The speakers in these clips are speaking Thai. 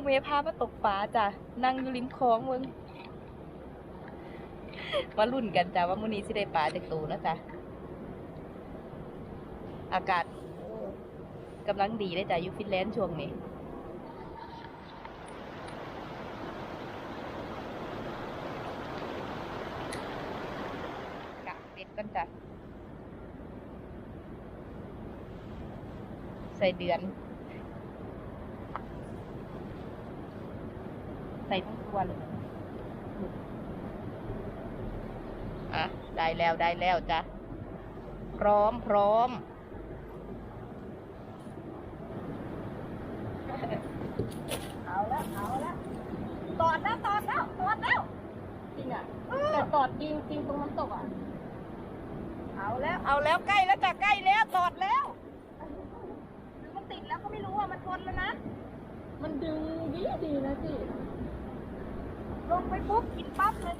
องเมย์พามาตกปลาจ้ะนั่งอยู่ริมคลองมึงมาลุ่นกันจ้ะว่ามื้อนี้สิได้ปลาจากตูนะจ๊ะอากาศกำลังดีเลยจ้ะอยู่ฟินแลนด์ช่วงนี้กะเป็ดกันจ้ะใส่เดือน ใส่ทั้งตั วเลยอะได้แล้วได้แล้วจ้ะ พร้อมพร้อมเอาแล้วเอาแล้วตอดแล้วตอดแล้วตอดแล้วจริงอะแต่ตอดจริงจริงตรงน้ำตกอะเอาแล้วเอาแล้วใกล้แล้วจ้ะใกล้แล้วตอดแล้วหรือมันติดแล้วก็ไม่รู้อะมันทนแล้วนะมันดึงดีดีนะสิ ลงไปปุ๊บกินปั๊บเลย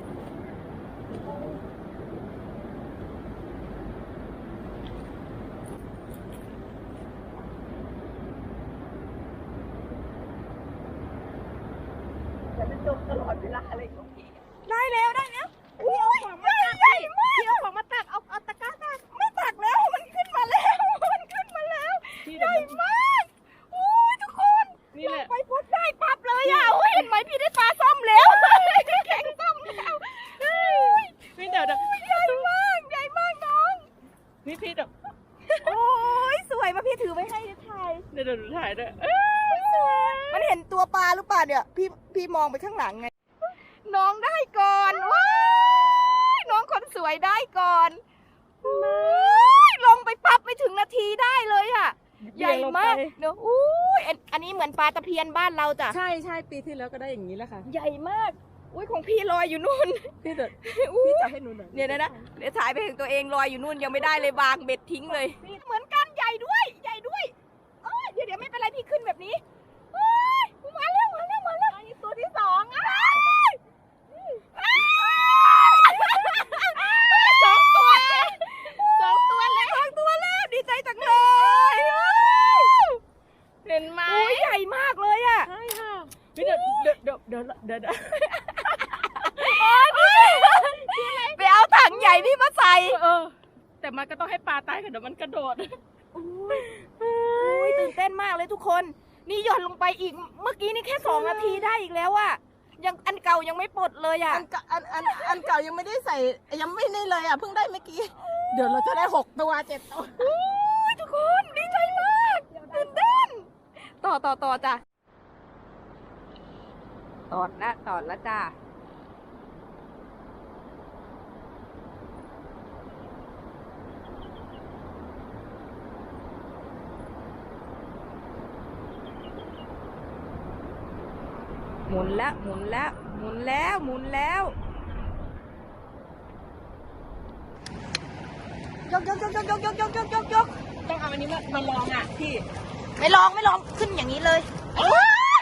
จะไมันจมตลอดเวลาเลยของพี่ ได้แล้วได้แล้ว โอ้ยใหญ่ใหญ่มากเที่ยวของมาตักเอาเอาตะกร้าตักไม่ตักแล้วมันขึ้นมาแล้ว มันขึ้นมาแล้ว ใหญ่มากโอ้ยทุกคน นี่แหละ ไปปุ๊บได้ปั๊บเลยอะโอ้ยเห็นไหมพี่ได้ปลาส้มแล้วแข็งส้มแล้วเฮ้ย พี่เดี๋ยวเดี๋ยว ใหญ่มากใหญ่มากน้อง นี่พี่เดี๋ยว โอ้ยสวยมาพี่ถือไว้ให้ถ่าย เดี๋ยวเดี๋ยวหนูถ่ายด้วยมันเห็นตัวปลาหรือเปล่าเนี่ย พี่พี่มองไปข้างหลังไง น้องได้ก่อนว้ายน้องคนสวยได้ก่อนว้ายลงไปปั๊บไม่ถึงนาทีได้เลยอะ ใหญ่มากเนอะอู้ยอันอันนี้เหมือนปลาตะเพียนบ้านเราจ้ะ ใช่ใช่ปีที่แล้วก็ได้อย่างนี้แหละค่ะ ใหญ่มาก อุ้ยของพี่ลอยอยู่นู่น พี่เด็ดอู้พี่ยจะให้หนูหน่อยเนี่ยนะนะเดี๋ยวถ่ายไปถึงตัวเองลอยอยู่นู่นยังไม่ได้เลยวางเบ็ดทิ้งเลย เหมือนกันใหญ่ด้วย ใหญ่ด้วยเอ้ย เดี๋ยวเดี๋ยวไม่เป็นไรพี่ขึ้นแบบนี้เอ้ยมาแล้วมาแล้วมาแล้วนี่ตัวที่สองอะสองตัวสองตัวแล้วสองตัวแล้วดีใจจังเลยเห็นไหมโอ้ยใหญ่มากเลยอะใช่ค่ะพี่เด็ดเดี๋ยวเดี๋ยวเดี๋ยวเดี๋ยวเดี๋ยวไปเอาถังใหญ่พี่มาใส่เออแต่มันก็ต้องให้ปลาตายก่อนเดี๋ยวมันกระโดดโอ้ยตื่นเต้นมากเลยทุกคน นี่หย่อนลงไปอีก เมื่อกี้นี่แค่สองนาทีได้อีกแล้วอะยังอันเก่ายังไม่ปลดเลยอะอันเก่าอันอันอันเก่ายังไม่ได้ใส่ยังไม่ได้เลยอะเพิ่งได้เมื่อกี้ เดี๋ยวเราจะได้หกตัวเจ็ดตัวโอ้ยทุกคนดีใจมากตื่นเต้น ต่อต่อต่อจ้ะตอดละตอดละจ้า มุนแล้วหมุนแล้วหมุนแล้วหมุนแล้วยกยกยกยกยกยกยกยกยกยกต้องเอาอันนี้มามาลองอะพี่ไม่ลองไม่ลองขึ้นอย่างนี้เลย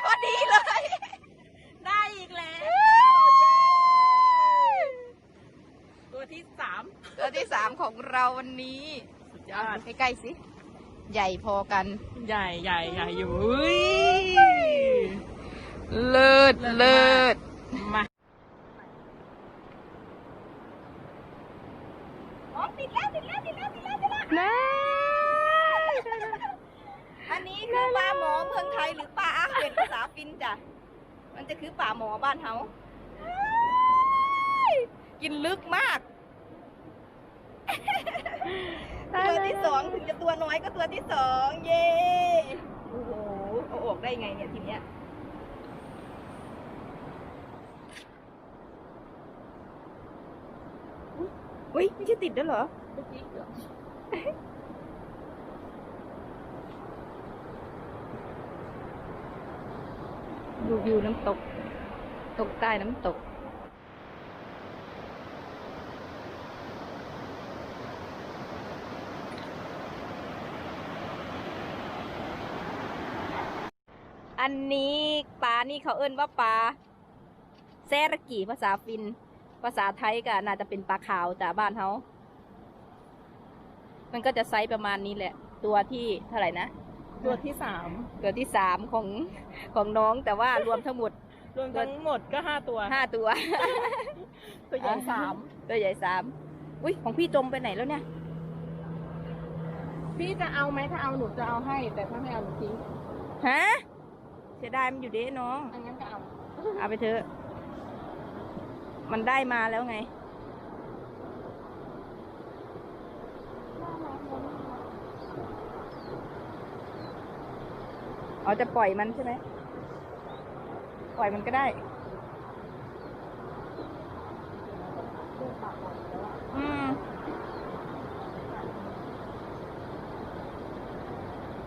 พอดีเลย ได้อีกแล้วตัวที่สามตัวที่สามของเราวันนี้สุดยอดใกล้ๆสิ ใหญ่พอกัน ใหญ่ใหญ่ใหญ่อยู่อุ้ย เลิศเลิศมาอ๋อติดแล้วติดแล้วติดแล้วติดแล้วติดแล้วนะอันนี้คือปลาหมอเมืองไทยหรือปลาอาเขตภาษาฟินจ้ะ มันจะคือปลาหมอบ้านเฮากินลึกมากตัวที่สองถึงจะตัวน้อยก็ตัวที่สองเย้โอ้โหเอาออกได้ไงเนี่ยทีเนี้ย อุ้ยไม่ใช่ติดด้วยเหรอดูวิวน้ำตก ตกใต้น้ำตกอันนี้ปลานี่เขาเอิ้นว่าปลาแซรกีภาษาฟิน ภาษาไทยก็น่าจะเป็นปลาขาวจากบ้านเขามันก็จะไซส์ประมาณนี้แหละ ตัวที่เท่าไหร่นะ ตัวที่สามตัวที่สามของของน้องแต่ว่ารวมทั้งหมด รวมทั้งหมดก็ห้าตัวห้าตัว ตัวใหญ่สามตัวใหญ่สามอุ้ยของพี่จมไปไหนแล้วเนี่ย พี่จะเอาไหมถ้าเอาหนูจะเอาให้ แต่ถ้าไม่เอาหนูทิ้งฮะเสียดายมันอยู่เด้น้องอันนั้นก็เอา เอาไปเถอะ มันได้มาแล้วไง อ๋อจะปล่อยมันใช่ไหม ปล่อยมันก็ได้ อืม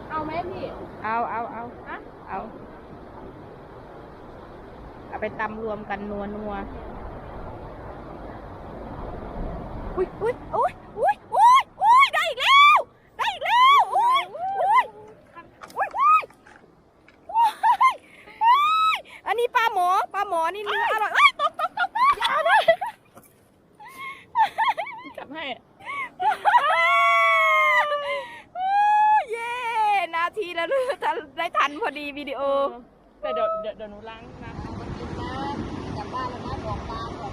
เอาไหมพี่ เอาเอาเอาอะเอา เอาไปตำรวมกันนัวนัว อุ้ยอุ้ยอุ้ยอุ้ยอุ้ยอุ้ยได้อีกแล้ว ได้อีกแล้วอุ้ยอุ้ยอุ้ยอุ้ยอุ้ยอุ้ยอันนี้ปลาหมอปลาหมอนี่เนื้ออร่อยเอ้ยตกตกตกตกอย่าเลยจับให้เย้นาทีแล้วหรือทันได้ทันพอดีวิดีโอแต่เดี๋ยวเดี๋ยวเดี๋ยวหนูล้างนะกลับบ้านแล้วนะบอกตาก่อน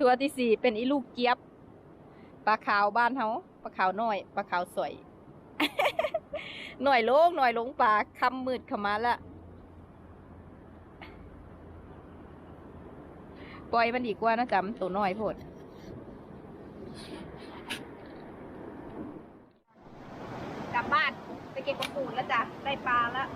ตัวที่สี่เป็นอีลูกเจี๊ยบปลาขาวบ้านเฮาปลาขาวน้อยปลาขาวสวยหน่อยลงหน่อยลงปลาคำมืดขมาละปล่อยมันดีกว่านะจำตัวน้อยพดกลับบ้านไปเก็บกระปูนแล้วจ้ะได้ปลาแล้ว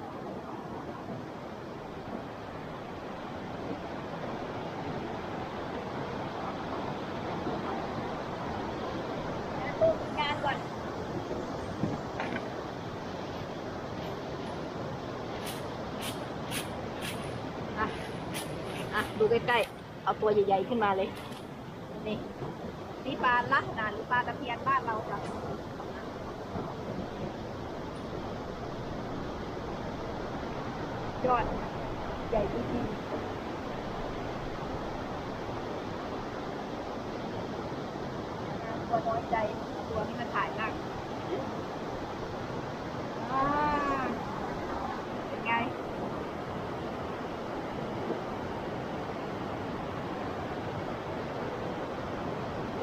งานก่อน อะ อะดูใกล้ๆ เอาตัวใหญ่ๆขึ้นมาเลย นี่นี่ปลาลักนาหรือปลาตะเพียนบ้านเราค่ะยอด ใหญ่จริงๆตัวน้อยใจ ตัวที่มันถ่ายมากอ่าเป็นไง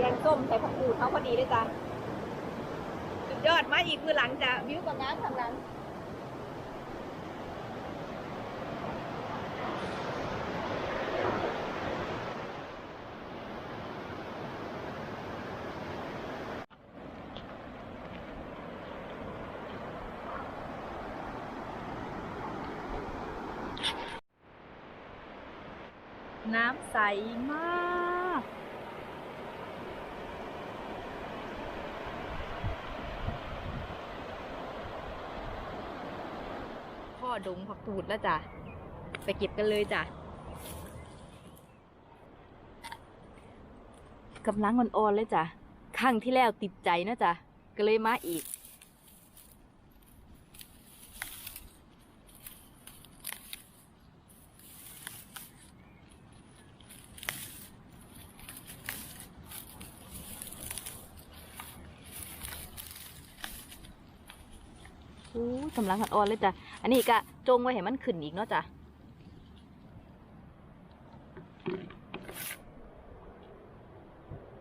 แกงส้มใส่ผักกูดเขาพอดีเลยจ้ะสุดยอดมาอีกมือหลังจะวิวกับงานทางหลังน้ำใสมาก พ่อ ดงผักกูดแล้วจ้ะ ไปเก็บกันเลยจ้ะกำลังอ่อนๆเลยจ้ะ ครั้งที่แล้วติดใจนะจ้ะ ก็เลยมาอีก อ้กำลังอ่อนๆเลยจ้ะ อันนี้ก็จงไว้ให้มันขึ้นอีกเนาะจ้ะ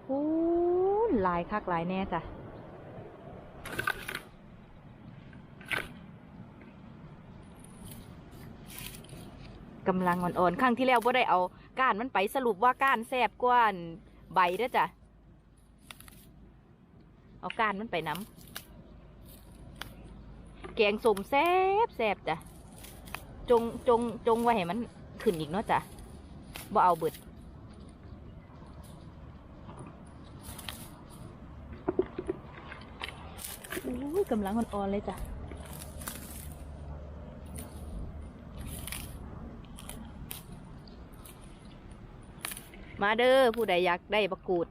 โอ้ยลายคักลายแน่จ้ะกำลังอ่อนๆ ครั้งที่แล้วบ่ได้เอาก้านมันไปสรุปว่าก้านแซบกว่านใบเด้อจ้ะ เอาก้านมันไปน้ำ แกงสมแซ่บแซบจ้ะ จงจงจงไว้ให้มันขึ้นอีกเนาะจ้ะบ่เอาเบิดอู้กำลังอ่อนๆเลยจ้ะมาเด้อผู้ใดอยากได้ประกูด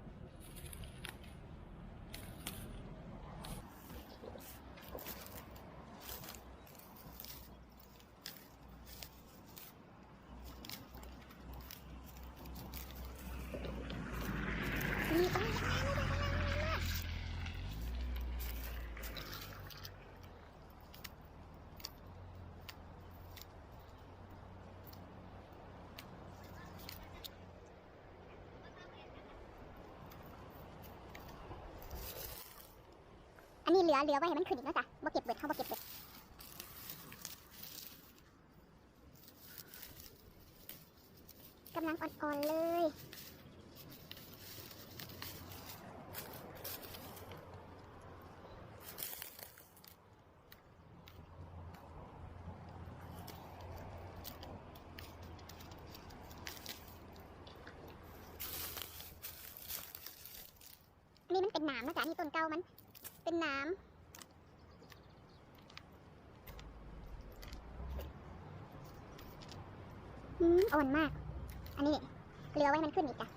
ลือเหลือไว้ให้มันขึ้นอีกนะจ้ะบ่เก็บเบ็ดเขาบ่เก็บเบ็ดกำลังอ่อนๆเลยนนี้มันเป็นหนามนะจ๊ะนี่ต้นเก่ามัน เป็นหน้ำอืม อ่อนมาก อันนี้เหลือไว้มันขึ้นอีกจ้ะ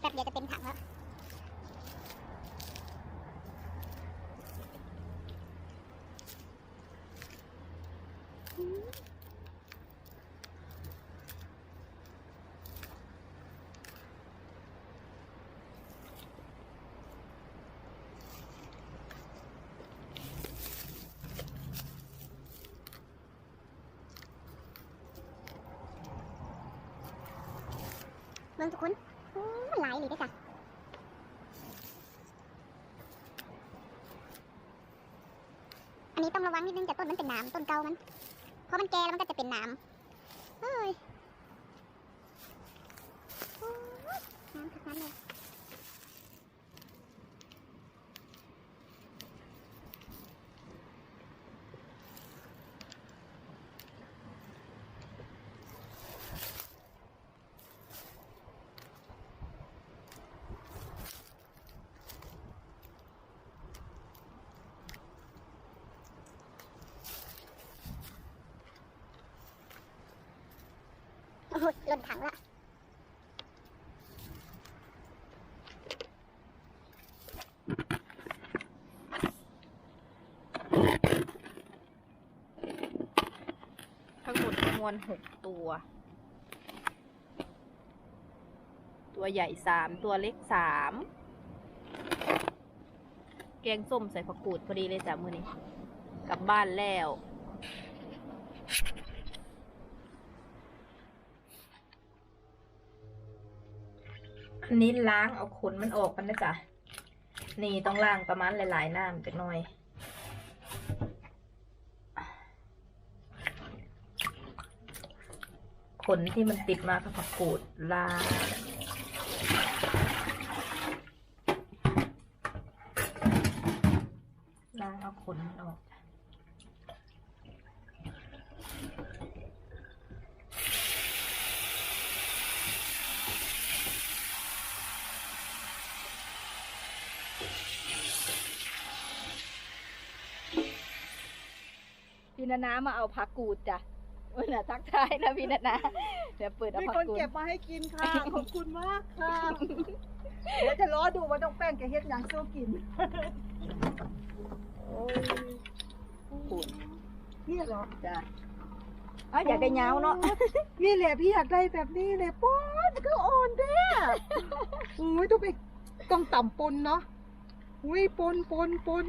แป๊บเดียวจะเต็มถังแล้วเมื องทุกคนโอ้มันหลายเลยด้อจ้ะอันนี้ต้องระวังนิดนึงแต่ต้นมันเป็นหนามต้นเก่ามัน เพราะมันแก่แล้วมันก็จะเป็นหนามเฮ้ยน้ำทักนั้นเลย หหล่นถังละทั้งหมดจำนวนหกตัว ตัวใหญ่สามตัวเล็กสามแกงส้มใส่ผักกูดพอดีเลยจ้ะมือนี้ กลับบ้านแล้ว อั นี้ล้างเอาขนมันออกกันนะจ๊ะ นี่ต้องล้างประมาณหลายๆน้ำจักหน่อย ขนที่มันติดมากับผักกูดล้างล้างเอาขนมันออก นานามาเอาผักกูดจ้ะเออน่ะทักทายนะพี่นานาเดี๋ยวเปิดเอามีผักคนกูด เก็บมาให้กินค่ะ ขอบคุณมากค่ะ เดี๋ยวจะรอดูว่าต้องแป้งแกเฮ็ดหยังสู้กินโอ้ยกูด นี่เหรอ จ้ะอ๋ออยากได้ยาวเนาะนี่แหละพี่อยากได้แบบนี้เลยป้อนก็อ่อนเด้ออุ้ยต้องไปต้องต่ำปนเนาะอุ้ยปนปนปน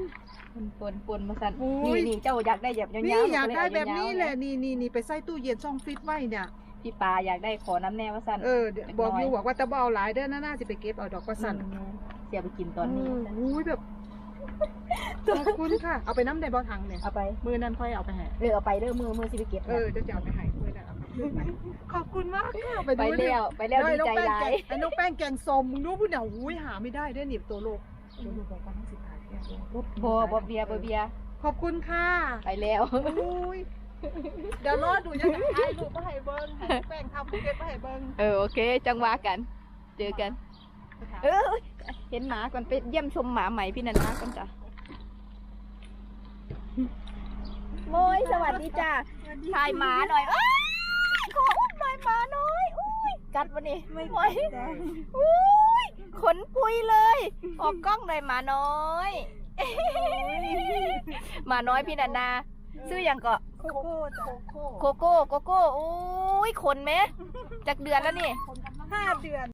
ปนปนปนมาสั่นโอ้นี่ย นี่เจ้าอยากได้แบบยาวๆนี่อยากเลได้เแบบนี้ยาวๆแหละนี่นี่นี่ไปใส่ตู้เย็นช่องฟิตไว้เนี่ย พี่ปาอยากได้ขอน้ำแน่ว่าสั่น เออเดี๋ยวบอกอยู่บอกว่าตะเบเอาหลายเด้อนะน่าจะไปเก็บเอาดอกกระสันอืมเสียไปกินตอนนี้อุ้ยแบบขอบคุณค่ะ เอาไปน้ำในบ่อถังเนี่ยเอาไปมือนั้นค่อยเอาไปให้เออเอาไปเด้อมือมือสิไปเก็บเออเดี๋ยวจะเอาไปให้มือนั้นเอาไปขอบคุณมากค่ะไปดูดิแล้วไปแล้วดีใจน้องร้าแป้งยแกงไอ้น้องแป้งแกงส้มมึงรู้ปุ่นเนี่ยอุ้ยหาไม่ได้ได้หนิบตัวโลกตัวโลกบอกว่าทั้งสิบขายแก้วรถ บอบอเบียร์บอเบียร์ขอบคุณค่ะไปแล้วอุ้ยเดี๋ยวรอดูยังไงไอ้ลูกมาให้เบิ้งให้น้องแป้งทำภูเก็ตมาให้เบิ้งเออโอเค จังหวะกัน เจอกัน เออเห็นหมาก่อนไปเยี่ยมชมหมาใหม่พี่นันนาก่อนจ้ะโมยสวัสดีจ้าถ่ายหมาหน่อยอ้าวขออุ้มหน่อยหมาน้อยอุ้ยกัดวันนี้ไม่ไหวอุ้ย ขนปุยเลย ออกกล้องหน่อยหมาน้อยหมาน้อยพี่นันนาซื้ออย่างก็โคโค่จ้ะโกโก้โกโก้อุ้ยขนไหมจากเดือนแล้วนี่ห้าเดือน